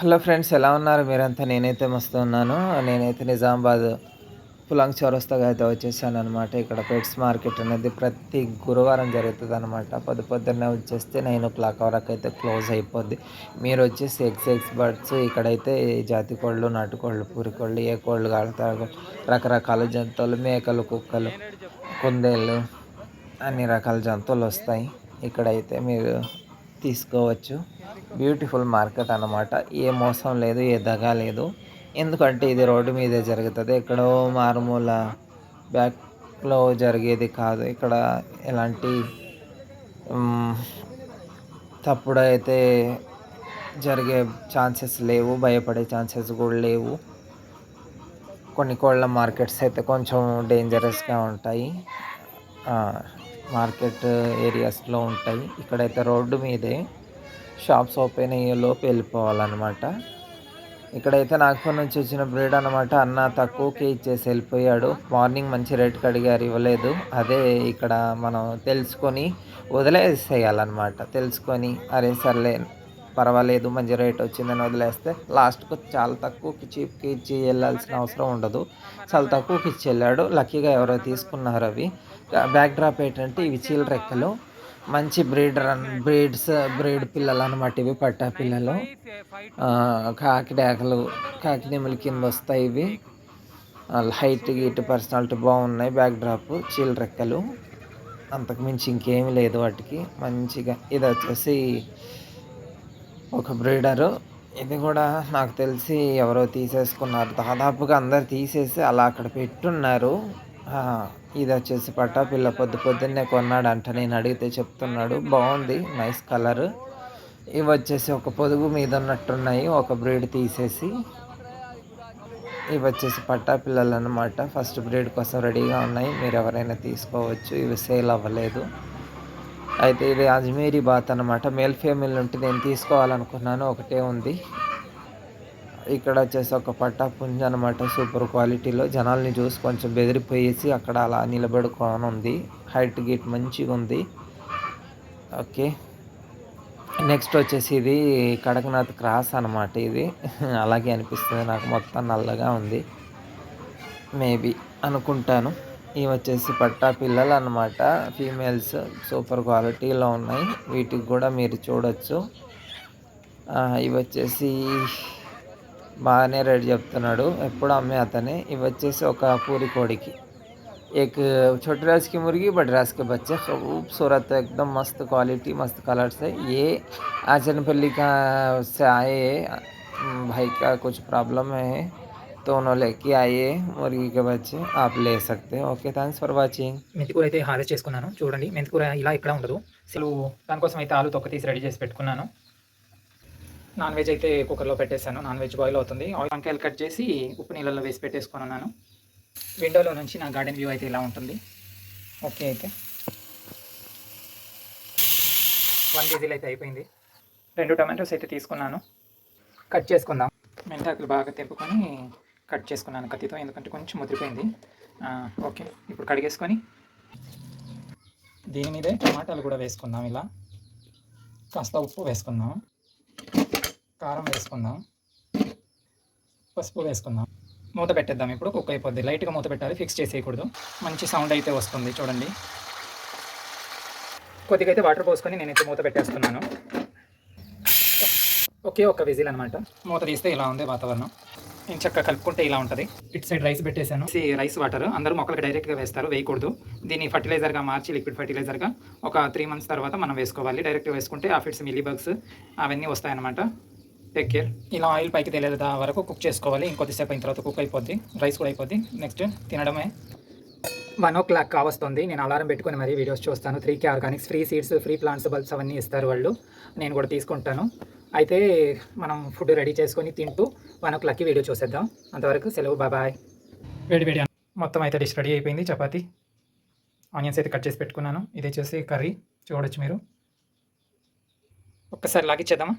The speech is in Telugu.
హలో ఫ్రెండ్స్ ఎలా ఉన్నారు? మీరంతా నేనైతే మస్తు ఉన్నాను. నేనైతే నిజామాబాద్ పులాంగ్ చౌరస్తాగా అయితే వచ్చేసాను అనమాట ఇక్కడ పెట్స్ మార్కెట్ అనేది ప్రతి గురువారం జరుగుతుంది అనమాట పొద్దు పొద్దున్నే వచ్చేస్తే నైన్ ఓ క్లాక్ వరకు అయితే క్లోజ్ అయిపోద్ది. మీరు వచ్చేసి ఎక్స్ ఎక్స్ బర్డ్స్ ఇక్కడైతే జాతి కోళ్ళు నాటుకోళ్ళు పూరి కోళ్ళు ఏ కోళ్ళు కాలుతారు రకరకాల జంతువులు మేకలు కుక్కలు కుందేళ్ళు అన్ని రకాల జంతువులు వస్తాయి. ఇక్కడైతే మీరు తీసుకోవచ్చు. బ్యూటిఫుల్ మార్కెట్ అనమాట ఏ మోసం లేదు ఏ దగా లేదు. ఎందుకంటే ఇది రోడ్డు మీదే జరుగుతుంది. ఎక్కడో మారుమూల బ్యాక్లో జరిగేది కాదు. ఇక్కడ ఎలాంటి తప్పుడు అయితే జరిగే ఛాన్సెస్ లేవు భయపడే ఛాన్సెస్ కూడా లేవు. కొన్ని కోళ్ళ మార్కెట్స్ అయితే కొంచెం డేంజరస్గా ఉంటాయి. మార్కెట్ ఏరియాస్లో ఉంటాయి. ఇక్కడైతే రోడ్డు మీదే షాప్స్ ఓపెన్ అయ్యేలోపు వెళ్ళిపోవాలన్నమాట. ఇక్కడైతే నాగపూర్ నుంచి వచ్చిన బ్రీడ్ అనమాట అన్న తక్కువకి ఇచ్చేసి వెళ్ళిపోయాడు. మార్నింగ్ మంచి రేట్కి అడిగారు ఇవ్వలేదు. అదే ఇక్కడ మనం తెలుసుకొని వదిలేసేయాలన్నమాట. తెలుసుకొని అరే సర్లే పర్వాలేదు మంచి రేట్ వచ్చిందని వదిలేస్తే లాస్ట్కు చాలా తక్కువకి చీప్కి ఇచ్చి వెళ్ళాల్సిన అవసరం ఉండదు. చాలా తక్కువకి ఇచ్చి వెళ్ళాడు. లక్కీగా ఎవరో తీసుకున్నారు అవి. బ్యాక్ డ్రాప్ ఏంటంటే ఇవి చీల రెక్కలు. మంచి బ్రీడ్ రన్ బ్రీడ్స్ బ్రీడ్ పిల్లలు అనమాట ఇవి పట్టా పిల్లలు. కాకిడేకలు కాకి నెమలి కింద వస్తాయి ఇవి. హైట్ గీట్ పర్సనాలిటీ బాగున్నాయి బ్యాక్ డ్రాప్ చీల రెక్కలు. అంతకు మించి ఇంకేమీ లేదు వాటికి. మంచిగా ఇది వచ్చేసి ఒక బ్రీడరు ఇది కూడా నాకు తెలిసి ఎవరో తీసేసుకున్నారు. దాదాపుగా అందరు తీసేసి అలా అక్కడ పెట్టున్నారు. ఇది వచ్చేసి పట్టాపిల్ల పొద్దు పొద్దున్నే కొన్నాడు అంట నేను అడిగితే చెప్తున్నాడు. బాగుంది నైస్ కలర్. ఇవి వచ్చేసి ఒక పొదుగు మీద ఉన్నట్టున్నాయి. ఒక బ్రీడ్ తీసేసి ఇవి వచ్చేసి పట్టా పిల్లలు అనమాట ఫస్ట్ బ్రీడ్ కోసం రెడీగా ఉన్నాయి. మీరు ఎవరైనా తీసుకోవచ్చు. ఇవి సేల్ అవ్వలేదు. అయితే ఇది అజ్మీరీ బాత్ అనమాట మేల్ ఫేమిల్ ఉంటే నేను తీసుకోవాలనుకున్నాను. ఒకటే ఉంది. ఇక్కడ వచ్చేసి ఒక పట్టా పుంజ అనమాట సూపర్ క్వాలిటీలో జనాల్ని చూసి కొంచెం బెదిరిపోయేసి అక్కడ అలా నిలబడుకొని ఉంది. హైట్ గిట్ మంచిగా ఉంది. ఓకే. నెక్స్ట్ వచ్చేసి ఇది కడకనాథ్ క్రాస్ అనమాట ఇది. అలాగే అనిపిస్తుంది. నాకు మొత్తం నల్లగా ఉంది. మేబీ అనుకుంటాను. ఇవి వచ్చేసి పట్టా పిల్లలు అనమాట ఫీమేల్స్ సూపర్ క్వాలిటీలో ఉన్నాయి వీటికి కూడా మీరు చూడొచ్చు ఇవి వచ్చేసి బాగానే రేట్ చెప్తున్నాడు ఎప్పుడు అమ్మే అతనే ఇవి వచ్చేసి ఒక పూరి కోడికి एक छोटे राज की मुर्गी बड़े राज के बच्चे खूबसूरत एकदम मस्त क्वालिटी मस्त कलर्स है ये आचनपल्ली का से आए भाई का कुछ प्रॉब्लम है तो उन्होंने लेके आए మురిగి के बच्चे आप ले सकते हैं ఓకే థ్యాంక్స్ ఫర్ వాచింగ్ మెంతికూర అయితే హార్వెస్ట్ చేసుకున్నాను చూడండి మెంతికూర ఇలా ఇక్కడ ఉండదు అసలు దానికోసం అయితే ఆలు తొక్క తీసి రెడీ చేసి పెట్టుకున్నాను నాన్ వెజ్ అయితే కుక్కర్లో పెట్టేశాను నాన్ వెజ్ బాయిల్ అవుతుంది వంకాయలు కట్ చేసి ఉప్పు నీళ్ళలో వేసి పెట్టేసుకొని ఉన్నాను విండోలో నుంచి నా గార్డెన్ వ్యూ అయితే ఇలా ఉంటుంది ఓకే అయితే వన్ కేజీలు అయితే అయిపోయింది రెండు టమాటోస్ అయితే తీసుకున్నాను కట్ చేసుకుందాం మెంతాకులు బాగా తెంపుకొని కట్ చేసుకున్నాను కత్తితో ఎందుకంటే కొంచెం ముదిరిపోయింది. ఓకే ఇప్పుడు కడిగేసుకొని దీని మీదే టమాటాలు కూడా వేసుకుందాం ఇలా. కాస్త ఉప్పు వేసుకుందాం. కారం వేసుకుందాం. పసుపు వేసుకుందాం. మూత పెట్టేద్దాం ఇప్పుడు కుక్ అయిపోద్ది. లైట్గా మూత పెట్టాలి ఫిక్స్ చేసేయకూడదు. మంచి సౌండ్ అయితే వస్తుంది చూడండి. కొద్దిగా అయితే వాటర్ పోసుకొని నేనైతే మూత పెట్టేస్తున్నాను. ఒకే ఒక విజిల్ అనమాట మూత తీస్తే ఇలా ఉంది వాతావరణం. నేను చక్కగా కలుపుకుంటే ఇలా ఉంటుంది. ఇటు సైడ్ రైస్ పెట్టేశాను. రైస్ వాటర్ అందరూ మొక్కలకు డైరెక్ట్గా వేస్తారు వేయకూడదు. దీన్ని ఫర్టిలైజర్గా మార్చి లిక్విడ్ ఫర్టిలైజర్గా ఒక త్రీ మంత్స్ తర్వాత మనం వేసుకోవాలి. డైరెక్ట్గా వేసుకుంటే ఆ ఫిట్స్ మిల్లీ బగ్స్ అవన్నీ వస్తాయన్నమాట. టేక్ కేర్ ఇలా ఆయిల్ పైకి తెలియదా వరకు కుక్ చేసుకోవాలి. ఇంకొద్దిసేపు అయిన తర్వాత కుక్ అయిపోద్ది. రైస్ కూడా అయిపోద్ది. నెక్స్ట్ తినడమే. వన్ ఓ క్లాక్ కావస్తుంది. నేను అలారం పెట్టుకుని మరీ వీడియోస్ చూస్తాను. Three K organics free seeds free plants bulbs అవన్నీ ఇస్తారు వాళ్ళు. నేను కూడా తీసుకుంటాను. అయితే మనం ఫుడ్ రెడీ చేసుకొని తింటూ వన్ ఓ క్లాక్కి వీడియో చూసేద్దాం. అంతవరకు సెలవు బాబాయ్ వేడి వేడి మొత్తం అయితే డిష్ రెడీ అయిపోయింది. చపాతి ఆనియన్స్ అయితే కట్ చేసి పెట్టుకున్నాను. ఇది వచ్చేసి కర్రీ చూడొచ్చు మీరు. ఒక్కసారి లాగిచ్చేద్దామా?